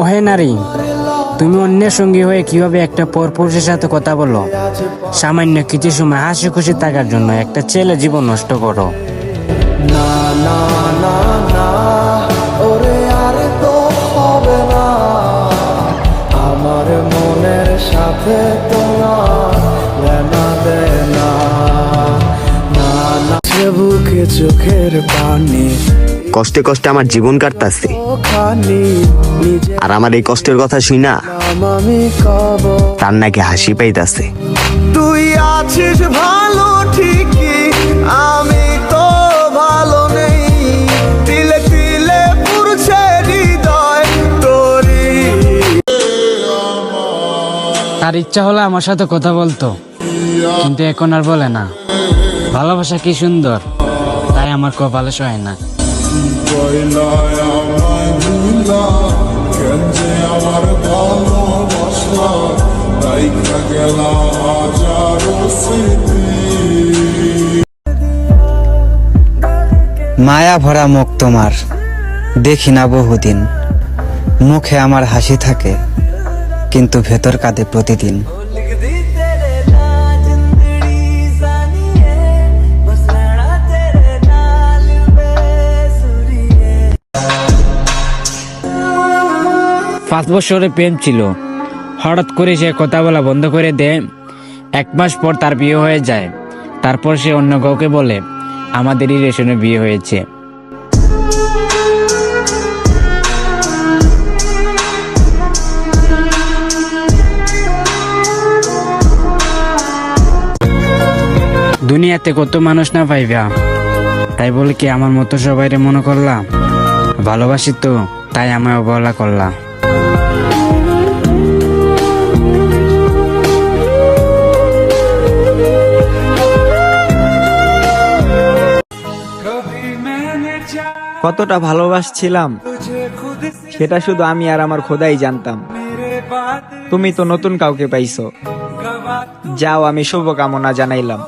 ওহে নারী, তুমি অন্যের সঙ্গী হয়ে কীভাবে একটা পরপুরুষের সাথে কথা বলো? সামান্য কিছু সময় হাসি খুশি থাকার জন্য একটা ছেলে জীবন নষ্ট করো। না আমার মনের সাথে চোখের পানি কষ্টে কষ্টে আমার জীবন কাটতাছে। আর আমার এই কষ্টের কথা শুই না আমি তার নাকি হাসি পাইতাছে। তুই আছিস ভালো ঠিকই আমি তো ভালো নেই। তিলে তিলে পুরছে হৃদয় তোরই। তার ইচ্ছা হলো আমার সাথে কথা বলতো কিন্তু এখন আর বলে না। ভালোবাসা কি সুন্দর তাই আমার কপালে সয় না। কইলায় আমায় মায়া ভরা মুখ তোমার, দেখি না বহুদিন। মুখে আমার হাসি থাকে, কিন্তু ভেতর কাঁদে প্রতিদিন। পাঁচ বছরের প্রেম ছিল। হঠাৎ করে সে কথা বলা বন্ধ করে দেয়। এক মাস পর তার বিয়ে হয়ে যায়। তারপর সে অন্য কাউকে বলে আমাদেরই রেশনে বিয়ে হয়েছে। দুনিয়াতে কত মানুষ না পাইবা। তাই বলে কি আমার মতো সবাইরে মনে করলাম ভালোবাসি তো, তাই আমায় অবহেলা করলাম কতটা ভালোবাসছিলাম, সেটা শুধু আমি আর আমার খোদাই জানতাম। তুমি তো নতুন কাউকে পাইছো। যাও, আমি শুভকামনা জানাইলাম।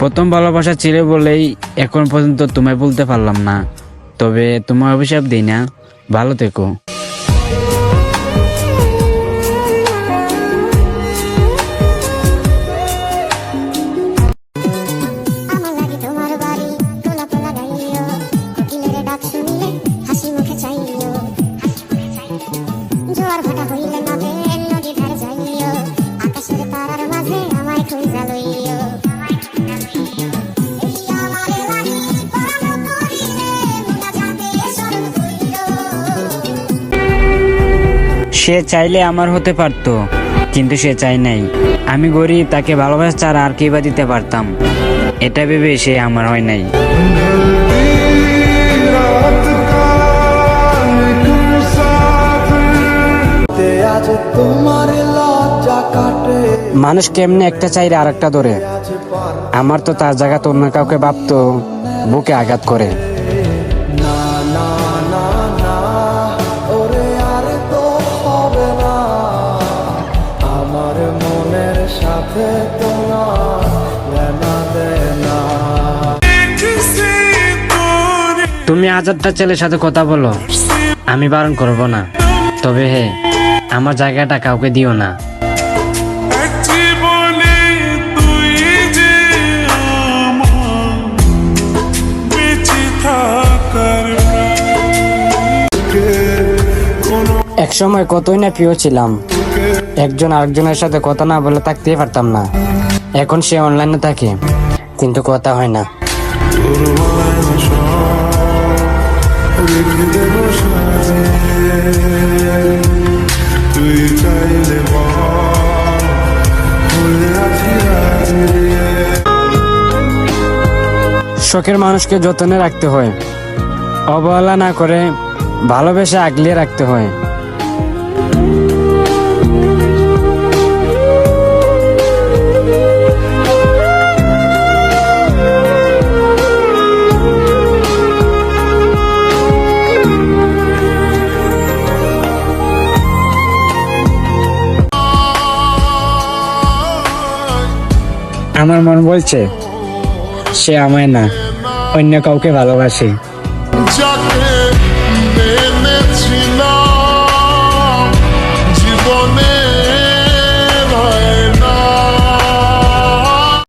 প্রথম ভালোবাসা ছিল বলেই এখন পর্যন্ত তোমায় বলতে পারলাম না। তবে তোমার অভিশাপ দিই না। ভালো থেকো। সে চাইলে আমার হতে পারতো, কিন্তু সে চাই নাই। আমি গরিব, তাকে ভালোবাসা ছাড়া আর কি বা দিতে পারতাম? এটা ভেবে সে আমার হয় নাই। মানুষ কেমনে একটা চাইলে আর একটা ধরে? আমার তো তার জায়গাতে অন্য কাউকে ভাবতো, বুকে আঘাত করে। তুমি হাজারটা ছেলের সাথে কথা বলো। আমি বারণ করব না। তবে হে আমার জায়গাটা কাউকে দিও না। এক সময় কতই না প্রিয় ছিলাম। একজন আরেকজনের সাথে কথা না বলে থাকতেই পারতাম না। এখন সে অনলাইনে থাকে কিন্তু কথা হয় না। শখের মানুষকে যত্নে রাখতে হয়। অবহেলা না করে ভালোবেসে আগলিয়ে রাখতে হয়। আমার মন বলছে সে আমায় না অন্য কাউকে ভালোবাসে।